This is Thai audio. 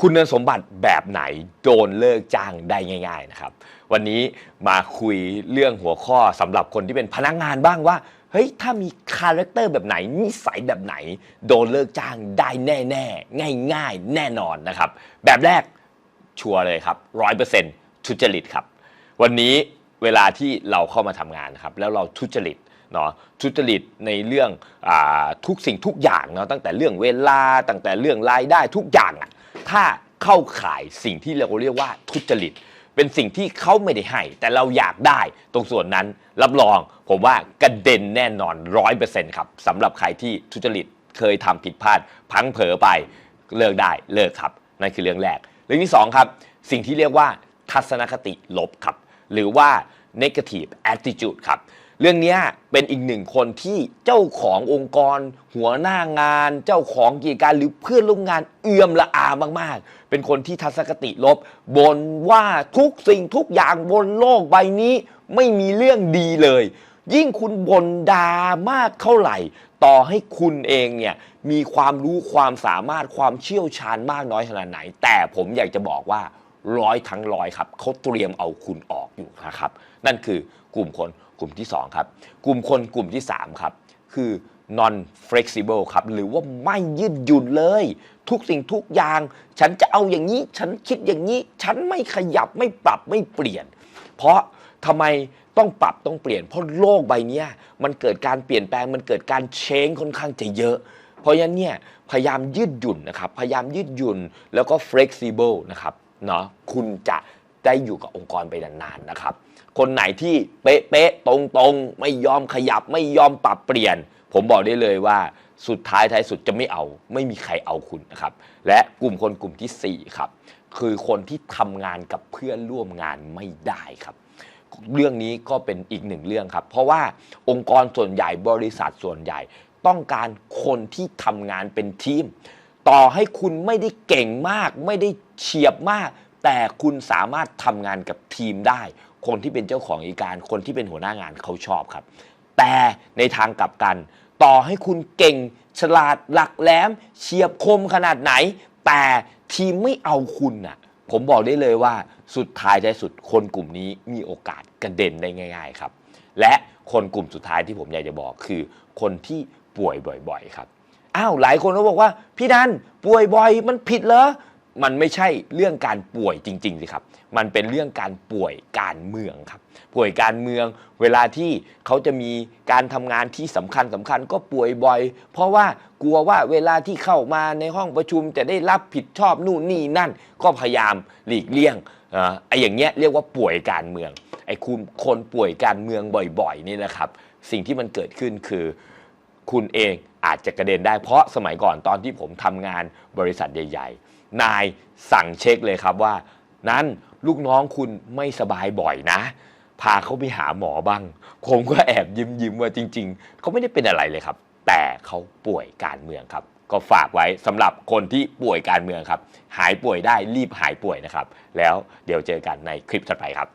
คุณสมบัติแบบไหนโดนเลิกจ้างได้ง่าย ๆนะครับ วันนี้มาคุยเรื่องหัวข้อสำหรับคนที่เป็นพนักงานบ้างว่าเฮ้ยถ้ามีคาแรคเตอร์แบบไหนนิสัยแบบไหน โดนเลิกจ้างได้แน่ๆ ง่าย ๆ แน่นอนนะครับ แบบแรกชัวร์เลยครับร้อยเปอร์เซ็นต์ทุจริตครับ วันนี้เวลาที่เราเข้ามาทำงานนะครับ แล้วเราทุจริตเนาะทุจริตในเรื่องอทุกสิ่งทุกอย่างเนาะตั้งแต่เรื่องเวลาตั้งแต่เรื่องรายได้ทุกอย่างอะ ถ้าเข้าข่ายสิ่งที่เราเรียกว่าทุจริต เป็นสิ่งที่เขาไม่ได้ให้ แต่เราอยากได้ตรงส่วนนั้นรับรอง ผมว่ากระเด็นแน่นอนร้อยเปอร์เซ็นต์ครับสำหรับใครที่ทุจริตเคยทำผิดพลาดพังเผลอไปเลิกได้เลิกครับ นั่นคือเรื่องแรก เรื่องที่สองครับสิ่งที่เรียกว่าทัศนคติลบครับ หรือว่า negative attitude ครับ เรื่องนี้เป็นอีกหนึ่งคนที่เจ้าขององค์กร หัวหน้างาน เจ้าของกิจการหรือเพื่อนร่วมงานเอื่อมละอามากๆ เป็นคนที่ทัศนคติลบบนว่าทุกสิ่งทุกอย่างบนโลกใบนี้ ไม่มีเรื่องดีเลย ยิ่งคุณบนดามากเท่าไหร่ ต่อให้คุณเองเนี่ยมีความรู้ความสามารถความเชี่ยวชาญมากน้อยขนาดไหน แต่ผมอยากจะบอกว่าร้อยทั้งร้อยครับเขาเตรียมเอาคุณออกอยู่นะครับ นั่นคือกลุ่มคนกลุ่มที่ 2 ครับ กลุ่มคนกลุ่มที่ 3 ครับ คือ non flexible ครับ หรือว่าไม่ยืดหยุ่นเลย ทุกสิ่งทุกอย่าง ฉันจะเอาอย่างนี้ ฉันคิดอย่างนี้ ฉันไม่ขยับไม่ปรับไม่เปลี่ยน เพราะทำไมต้องปรับต้องเปลี่ยน เพราะโลกใบนี้มันเกิดการเปลี่ยนแปลงมันเกิดการเชงค่อนข้างจะเยอะ เพราะฉะนั้นเนี่ยพยายามยืดหยุ่นนะครับ พยายามยืดหยุ่นแล้วก็ flexible นะครับเนาะคุณจะ ได้อยู่กับองค์กรไปนานๆนะครับ คนไหนที่เป๊ะๆตรงๆ ไม่ยอมขยับไม่ยอมปรับเปลี่ยน ผมบอกได้เลยว่าสุดท้ายท้ายสุดจะไม่เอา ไม่มีใครเอาคุณนะครับ และกลุ่มคนกลุ่มทีสี่ 4 ครับ คือคนที่ทำงานกับเพื่อนร่วมงานไม่ได้ครับ เรื่องนี้ก็เป็นอีกหนึ่งเรื่องครับ เพราะว่าองค์กรส่วนใหญ่บริษัทส่วนใหญ่ ต้องการคนที่ทำงานเป็นทีม ต่อให้คุณไม่ได้เก่งมาก ไม่ได้เฉียบมาก แต่คุณสามารถทำงานกับทีมได้ คนที่เป็นเจ้าของกิจการ คนที่เป็นหัวหน้างานเขาชอบครับ แต่ในทางกลับกัน ต่อให้คุณเก่ง ฉลาดหลักแหลม เฉียบคมขนาดไหน แต่ทีมไม่เอาคุณน่ะ ผมบอกได้เลยว่าสุดท้ายท้ายสุดคนกลุ่มนี้มีโอกาสกระเด็นได้ง่าย ๆครับ และคนกลุ่มสุดท้ายที่ผมอยากจะบอกคือ คนที่ป่วยบ่อย ๆ ครับ อ้าวหลายคนก็บอกว่า พี่นันป่วยบ่อยมันผิดเหรอ มันไม่ใช่เรื่องการป่วยจริงๆสิครับ มันเป็นเรื่องการป่วยการเมืองครับ ป่วยการเมือง เวลาที่เขาจะมีการทำงานที่สำคัญสำคัญก็ป่วยบ่อย เพราะว่ากลัวว่าเวลาที่เข้ามาในห้องประชุมจะได้รับผิดชอบนู่นนี่นั่น ก็พยายามหลีกเลี่ยงอ่าไอ้อย่างเงี้ยเรียกว่าป่วยการเมือง ไอ้คุณคนป่วยการเมืองบ่อยๆนี่นะครับ สิ่งที่มันเกิดขึ้นคือคุณเอง อาจจะกระเด็นได้เพราะสมัยก่อนตอนที่ผมทำงานบริษัทใหญ่ ๆ นายสั่งเช็คเลยครับว่า นั้นลูกน้องคุณไม่สบายบ่อยนะ พาเขาไปหาหมอบ้างผมก็แอบยิ้มยิ้มว่าจริง ๆ เขาไม่ได้เป็นอะไรเลยครับ แต่เขาป่วยการเมืองครับ ก็ฝากไว้สำหรับคนที่ป่วยการเมืองครับ หายป่วยได้รีบหายป่วยนะครับ แล้วเดี๋ยวเจอกันในคลิปถัดไปครับ